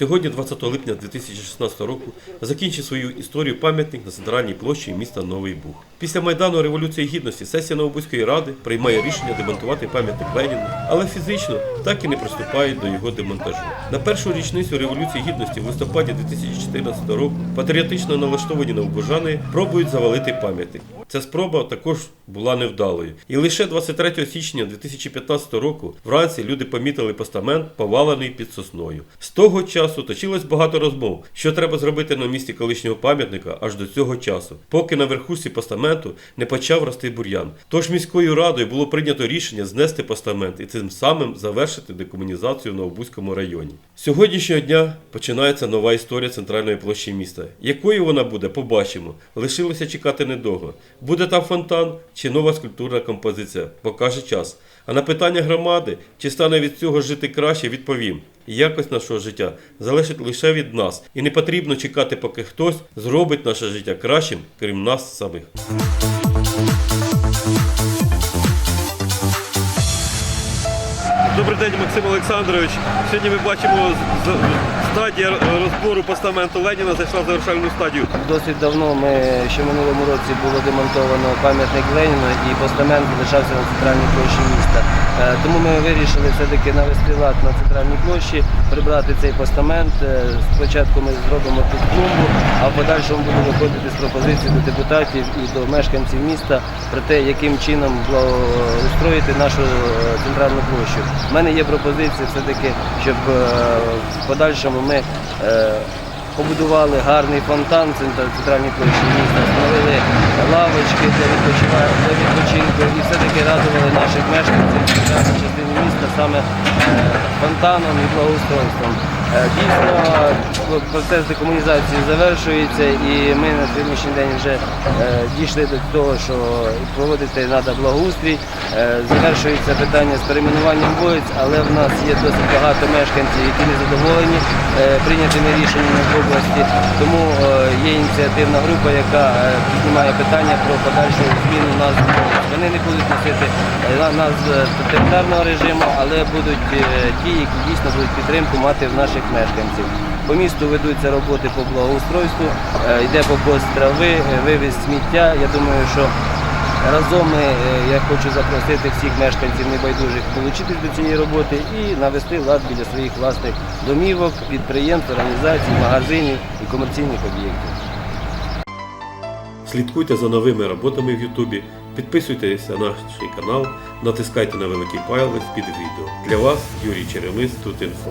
Сьогодні, 20 липня 2016 року, закінчив свою історію пам'ятник на центральній площі міста Новий Буг. Після Майдану Революції Гідності сесія Новобузької ради приймає рішення демонтувати пам'ятник Леніну, але фізично так і не приступають до його демонтажу. На першу річницю Революції Гідності в листопаді 2014 року патріотично налаштовані новобужани пробують завалити пам'ятник. Ця спроба також була невдалою. І лише 23 січня 2015 року вранці люди помітили постамент, повалений під сосною. З того часу точилось багато розмов, що треба зробити на місці колишнього пам'ятника аж до цього часу, поки на верхушці постаменту не почав рости бур'ян. Тож міською радою було прийнято рішення знести постамент і цим самим завершити декомунізацію в Новобузькому районі. Сьогоднішнього дня починається нова історія центральної площі міста. Якою вона буде, побачимо. Лишилося чекати недовго. Буде там фонтан чи нова скульптурна композиція, покаже час. А на питання громади, чи стане від цього жити краще, відповім. Якось нашого життя залежить лише від нас, і не потрібно чекати, поки хтось зробить наше життя кращим, крім нас самих. Добрий день, Максим Олександрович. Сьогодні ми бачимо стадія розбору постаменту Леніна зайшла в завершальну стадію. Досить давно ми ще в минулому році було демонтовано пам'ятник Леніна і постамент залишався на центральній площі міста. Е, Тому ми вирішили все-таки навести лад на центральній площі, прибрати цей постамент. Е, Спочатку ми зробимо тут клумбу, а в подальшому будемо виходити з пропозицій до депутатів і до мешканців міста про те, яким чином устроїти нашу е, центральну площу. У мене є пропозиція все-таки, щоб в подальшому ми побудували гарний фонтан в центральній площі міста, встановили лавочки для відпочинку і все-таки радували наших мешканців в центральній частині міста саме е, фонтаном і благоустройством. Е, Дійсно, процес декомунізації завершується і ми на сьогоднішній день вже е, дійшли до того, що проводити треба благоустрій. Е, Завершується питання з перейменуванням вулиць, але в нас є досить багато мешканців, які не задоволені е, прийнятими рішеннями в області. Тому є ініціативна група, яка піднімає питання про подальшу зміну назв вулиць. Вони не будуть носити на- е, тоталітарного режиму, але будуть ті, які дійсно будуть підтримку мати в наших мешканців. По місту ведуться роботи по благоустройству, е, йде покос трави, е, вивіз сміття. Я думаю, що разом ми, е, я хочу запросити всіх мешканців небайдужих долучитись до цієї роботи і навести лад біля своїх власних домівок, підприємств, організацій, магазинів і комерційних об'єктів. Слідкуйте за новими роботами в Ютубі, підписуйтесь на наш канал, натискайте на великий палець під відео. Для вас Юрій Черемис тут інфо.